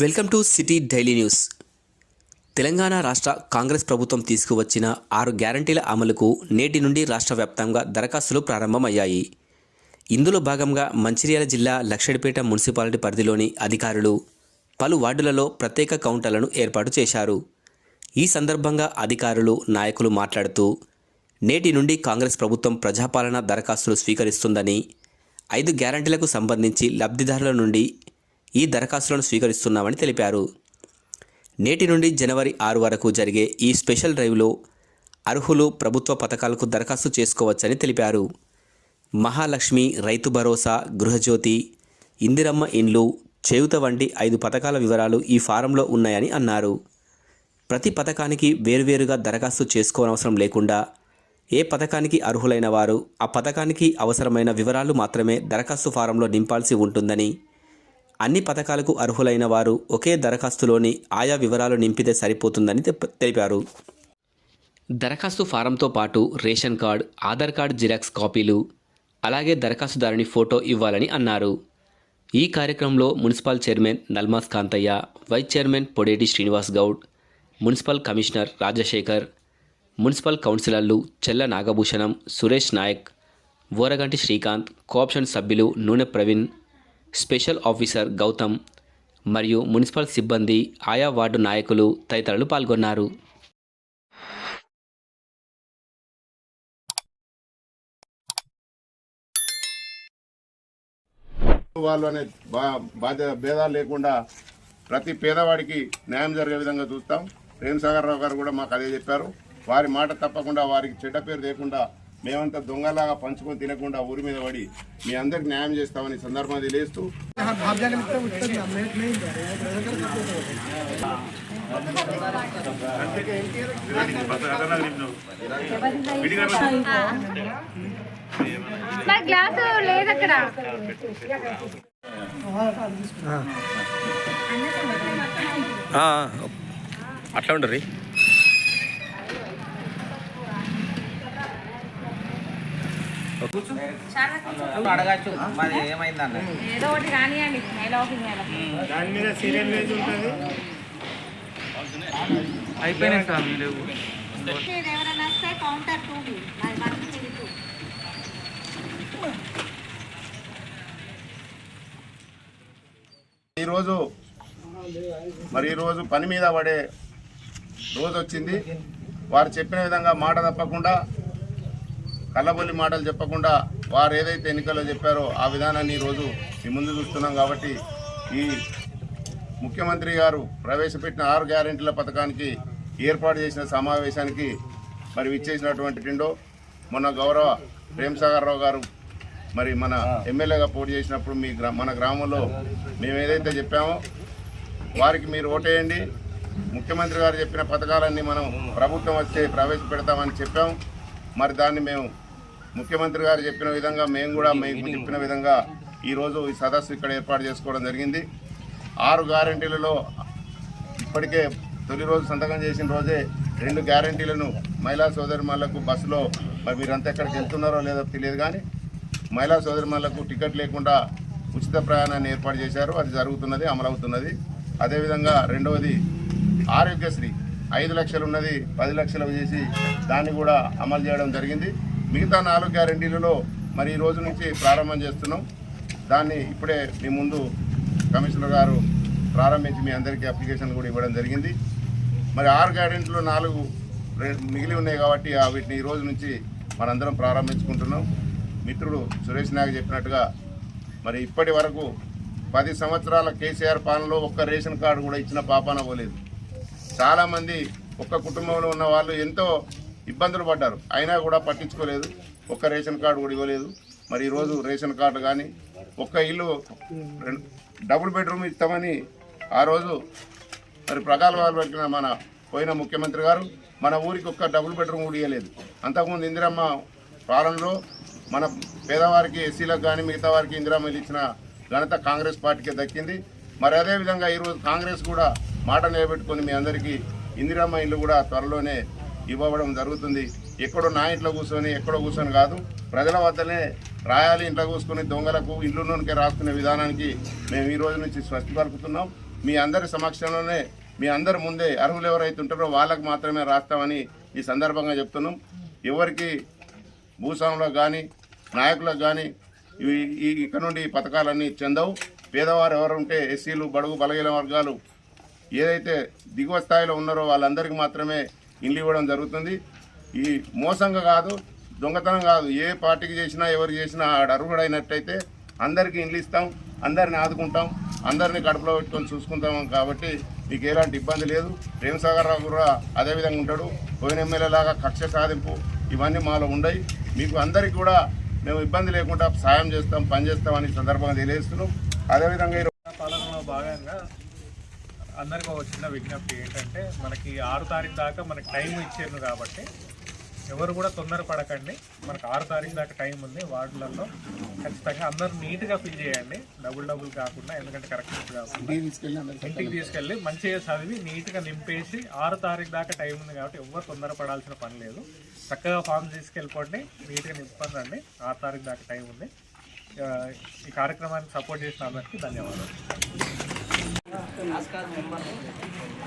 Welcome to city daily news. Telangana రాష్ట్ర కాంగ్రెస్ ప్రభుత్వం తీసుకువచ్చిన ఆరు గ్యారంటీల అమలుకు నేటి నుండి రాష్ట్ర వ్యాప్తంగా దరఖాస్తులు ప్రారంభమయ్యాయి. ఇందులో భాగంగా మంచిర్యాల జిల్లా లక్షడిపేట మున్సిపాలిటీ పరిధిలోని అధికారులు పలు వార్డులలో ప్రత్యేక కౌంటర్లను ఏర్పాటు చేశారు. ఈ సందర్భంగా అధికారులు నాయకులు మాట్లాడుతూ నేటి నుండి కాంగ్రెస్ ప్రభుత్వం ప్రజాపాలన దరఖాస్తులు స్వీకరిస్తుందని ఐదు గ్యారంటీలకు సంబంధించి లబ్ధిదారుల నుండి ఈ దరఖాస్తులను స్వీకరిస్తున్నామని తెలిపారు. నేటి నుండి జనవరి ఆరు వరకు జరిగే ఈ స్పెషల్ డ్రైవ్లో అర్హులు ప్రభుత్వ పథకాలకు దరఖాస్తు చేసుకోవచ్చని తెలిపారు. మహాలక్ష్మి రైతు భరోసా గృహజ్యోతి ఇందిరమ్మ ఇండ్లు చేయుత వంటి ఐదు పథకాల వివరాలు ఈ ఫారంలో ఉన్నాయని అన్నారు. ప్రతి పథకానికి వేరువేరుగా దరఖాస్తు చేసుకోనవసరం లేకుండా ఏ పథకానికి అర్హులైన వారు ఆ పథకానికి అవసరమైన వివరాలు మాత్రమే దరఖాస్తు ఫారంలో నింపాల్సి ఉంటుందని అన్ని పథకాలకు అర్హులైన వారు ఒకే దరఖాస్తులోని ఆయా వివరాలు నింపితే సరిపోతుందని తెలిపారు. దరఖాస్తు ఫారంతో పాటు ration card Aadhaar card xerox కాపీలు అలాగే దరఖాస్తుదారుని ఫోటో ఇవ్వాలని అన్నారు. ఈ కార్యక్రమంలో municipal chairman Nalmas Kantaiah vice chairman Podeti Srinivas Goud municipal commissioner Rajasekhar municipal కౌన్సిలర్లు చెల్ల నాగభూషణం సురేష్ నాయక్ ఓరగంటి శ్రీకాంత్ కోఆప్షన్ సభ్యులు నూనె ప్రవీణ్ స్పెషల్ ఆఫీసర్ గౌతమ్ మరియు మున్సిపల్ సిబ్బంది ఆయా వార్డు నాయకులు తదితరులు పాల్గొన్నారు. వాళ్ళు అనే బా బాధ్యత భేదాలు లేకుండా ప్రతి పేదవాడికి న్యాయం జరిగే విధంగా చూస్తాం. ప్రేమ్ సాగర్ రావు గారు కూడా మాకు అదే చెప్పారు. వారి మాట తప్పకుండా వారికి చెడ్డ పేరు లేకుండా మేమంతా దొంగలాగా పంచుకొని తినకుండా ఊరి మీద పడి మీ అందరికి న్యాయం చేస్తామని తెలియజేస్తూ మరి గ్లాసు లేదు అక్కడ. అట్లా ఉండరు అడగచ్చు. మరి ఏమైందన్న? ఏదో ఒకటి కానివ్వండి ఎలా అవుతుంది ఎలా అయిపోయినాయి సార్ మీరు ఎవరైనా వస్తే కౌంటర్ టూ మరి వన్ టూ ఈరోజు మరి ఈరోజు పని మీద పడే రోజు వచ్చింది వారు చెప్పిన విధంగా మాట తప్పకుండా కళ్ళబొల్లి మాటలు చెప్పకుండా వారు ఏదైతే ఎన్నికల్లో చెప్పారో ఆ విధానాన్ని ఈరోజు మీ ముందు చూస్తున్నాం కాబట్టి ఈ ముఖ్యమంత్రి గారు ప్రవేశపెట్టిన ఆరు గ్యారెంటీల పథకానికి ఏర్పాటు చేసిన సమావేశానికి మరి విచ్చేసినటువంటి టిండో మొన్న గౌరవ ప్రేమసాగర్ రావు గారు మరి మన ఎమ్మెల్యేగా పోటీ చేసినప్పుడు మీ గ్రా మన గ్రామంలో మేము ఏదైతే చెప్పామో వారికి మీరు ఓటేయండి. ముఖ్యమంత్రి గారు చెప్పిన పథకాలన్నీ మనం ప్రభుత్వం వచ్చే ప్రవేశపెడతామని చెప్పాం. మరి దాన్ని మేము ముఖ్యమంత్రి గారు చెప్పిన విధంగా మేము కూడా మీకు చెప్పిన విధంగా ఈరోజు ఈ సదస్సు ఇక్కడ ఏర్పాటు చేసుకోవడం జరిగింది. ఆరు గ్యారంటీలలో ఇప్పటికే తొలి రోజు సంతకం చేసిన రోజే రెండు గ్యారంటీలను మహిళా సోదరిమణులకు బస్సులో మరి మీరంతా ఎక్కడికి వెళ్తున్నారో లేదో తెలియదు కానీ మహిళా సోదరిమణులకు టికెట్ లేకుండా ఉచిత ప్రయాణాన్ని ఏర్పాటు చేశారు. అది జరుగుతున్నది అమలవుతున్నది. అదేవిధంగా రెండవది ఆరోగ్యశ్రీ. ఐదు లక్షలు ఉన్నది పది లక్షలు చేసి దాన్ని కూడా అమలు చేయడం జరిగింది. మిగతా నాలుగు గ్యారంటీలలో మరి ఈ రోజు నుంచి ప్రారంభం చేస్తున్నాం. దాన్ని ఇప్పుడే మీ ముందు కమిషనర్ గారు ప్రారంభించి మీ అందరికీ అప్లికేషన్ కూడా ఇవ్వడం జరిగింది. మరి ఆరు గ్యారెంటీలు నాలుగు మిగిలి ఉన్నాయి కాబట్టి వీటిని ఈ రోజు నుంచి మనందరం ప్రారంభించుకుంటున్నాం. మిత్రుడు సురేష్ నాయక్ చెప్పినట్టుగా మరి ఇప్పటి వరకు పది సంవత్సరాల కేసీఆర్ పాలనలో ఒక్క రేషన్ కార్డు కూడా ఇచ్చిన పాపాన పోలేదు. చాలామంది ఒక్క కుటుంబంలో ఉన్న వాళ్ళు ఎంతో ఇబ్బందులు పడ్డారు. అయినా కూడా పట్టించుకోలేదు. ఒక్క రేషన్ కార్డు కూడా ఇవ్వలేదు. మరి ఈరోజు రేషన్ కార్డు కానీ ఒక్క ఇల్లు రెండు డబుల్ బెడ్రూమ్ ఇస్తామని ఆ రోజు మరి ప్రగల్భాలు పెట్టిన మన పోయిన ముఖ్యమంత్రి గారు మన ఊరికి ఒక్క డబుల్ బెడ్రూమ్ కూడా ఇవ్వలేదు. అంతకుముందు ఇందిరమ్మ పాలనలో మన పేదవారికి ఎస్సీలకు కానీ మిగతా వారికి ఇందిరమ్మ ఇచ్చిన ఘనత కాంగ్రెస్ పార్టీకి దక్కింది. మరి అదేవిధంగా ఈరోజు కాంగ్రెస్ కూడా మాట నిలబెట్టుకొని మీ అందరికీ ఇందిరమ్మ ఇల్లు కూడా త్వరలోనే ఇవ్వడం జరుగుతుంది. ఎక్కడో నా ఇంట్లో కూర్చొని ఎక్కడో కూర్చొని కాదు ప్రజల వద్దనే రాయాలి ఇంట్లో కూర్చుని దొంగలకు ఇండ్లలోనికే రాసుకునే విధానానికి మేము ఈ రోజు నుంచి స్వస్తి పలుకుతున్నాం. మీ అందరి సమక్షంలోనే మీ అందరి ముందే అర్హులు ఎవరైతే ఉంటారో వాళ్ళకు మాత్రమే రాస్తామని ఈ సందర్భంగా చెప్తున్నాం. ఎవరికి భూస్వాములకు కానీ నాయకులకు కానీ ఇవి ఈ ఇక్కడ నుండి ఈ పథకాలన్నీ చెందవు. పేదవారు ఎవరు ఉంటే ఎస్సీలు బడుగు బలహీన వర్గాలు ఏదైతే దిగువ స్థాయిలో ఉన్నారో వాళ్ళందరికీ మాత్రమే ఇండ్లు ఇవ్వడం జరుగుతుంది. ఈ మోసంగా కాదు దొంగతనం కాదు. ఏ పార్టీకి చేసినా ఎవరు చేసినా ఆడ అర్హుడైనట్టయితే అందరికీ ఇండ్లు ఇస్తాం అందరిని ఆదుకుంటాం అందరిని కడుపులో పెట్టుకొని చూసుకుంటాం కాబట్టి మీకు ఎలాంటి ఇబ్బంది లేదు. ప్రేమసాగర్ రావు కూడా అదేవిధంగా ఉంటాడు. పోయిన ఎమ్మెల్యేలాగా కక్ష సాధింపు ఇవన్నీ మాలో ఉండయి. మీకు అందరికీ కూడా మేము ఇబ్బంది లేకుండా సాయం చేస్తాం పని చేస్తామని సందర్భంగా తెలియజేస్తున్నాం. అదేవిధంగా అందరికీ ఒక చిన్న విజ్ఞప్తి ఏంటంటే మనకి ఆరు తారీఖు దాకా మనకి టైం ఇచ్చారు కాబట్టి ఎవరు కూడా తొందరపడకండి. మనకు ఆరు తారీఖు దాకా టైం ఉంది వార్డులలో. ఖచ్చితంగా అందరూ నీట్గా ఫిల్ చేయండి. డబుల్ డబుల్ కాకుండా ఎందుకంటే కరెక్ట్ కాకుండా. ఇంటికి తీసుకెళ్ళి మంచిగా చదివి నీట్గా నింపేసి ఆరు తారీఖు దాకా టైం ఉంది కాబట్టి ఎవరు తొందరపడాల్సిన పని లేదు. చక్కగా ఫామ్ తీసుకెళ్ళిపోండి నీట్గా నింపండి ఆరు తారీఖు దాకా టైం ఉంది. ఈ కార్యక్రమాన్ని సపోర్ట్ చేసిన అందరికీ ధన్యవాదాలు.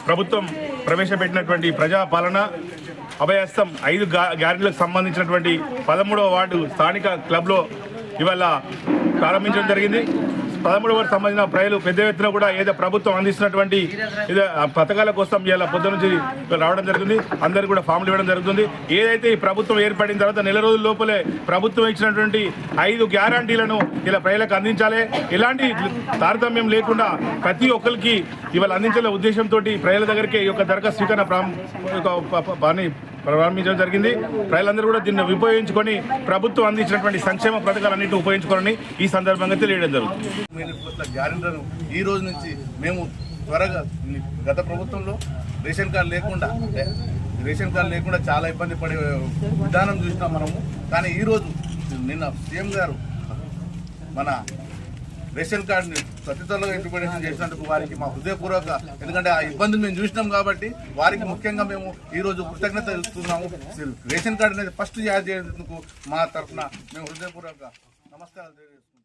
ప్రభుత్వం ప్రవేశపెట్టినటువంటి ప్రజాపాలన అభయస్తం ఐదు గ్యారెంటీలకు సంబంధించినటువంటి పదమూడవ వార్డు స్థానిక క్లబ్లో ఇవాళ ప్రారంభించడం జరిగింది. పదమూడవ వరకు సంబంధించిన ప్రజలు పెద్ద ఎత్తున కూడా ఏదో ప్రభుత్వం అందిస్తున్నటువంటి ఏదో పథకాల కోసం ఇలా పొద్దు నుంచి రావడం జరుగుతుంది. అందరు కూడా ఫామ్లు ఇవ్వడం జరుగుతుంది. ఏదైతే ఈ ప్రభుత్వం ఏర్పడిన తర్వాత నెల రోజుల లోపలే ప్రభుత్వం ఇచ్చినటువంటి ఐదు గ్యారంటీలను ఇలా ప్రజలకు అందించాలి. ఎలాంటి తారతమ్యం లేకుండా ప్రతి ఒక్కరికి ఇవాళ అందించాలనే ఉద్దేశంతో ప్రజల దగ్గరికి ఈ యొక్క దరఖాస్తు స్వీకరణ ప్రాం- ఒక ప్రారంభించడం జరిగింది. ప్రజలందరూ కూడా దీన్ని ఉపయోగించుకొని ప్రభుత్వం అందించినటువంటి సంక్షేమ పథకాలన్నింటినీ ఉపయోగించుకోవాలని ఈ సందర్భంగా తెలియడం జరుగుతుంది. వేల ఈ రోజు నుంచి మేము త్వరగా గత ప్రభుత్వంలో రేషన్ కార్డు లేకుండా రేషన్ కార్డు లేకుండా చాలా ఇబ్బంది పడే విధానం చూసినాం మనము. కానీ ఈ రోజు నిన్న సీఎం గారు మన రేషన్ కార్డుని సత్యతలో ఇంప్లిమెంటేషన్ చేసినందుకు వారికి మా హృదయపూర్వక ఎందుకంటే ఆ ఇబ్బందులు మేము చూసినాం కాబట్టి వారికి ముఖ్యంగా మేము ఈరోజు కృతజ్ఞత తెలుస్తున్నాము రేషన్ కార్డు అనేది ఫస్ట్ యాడ్ చేసేందుకు మా తరఫున మేము హృదయపూర్వక నమస్కారాలు తెలియజేస్తున్నాం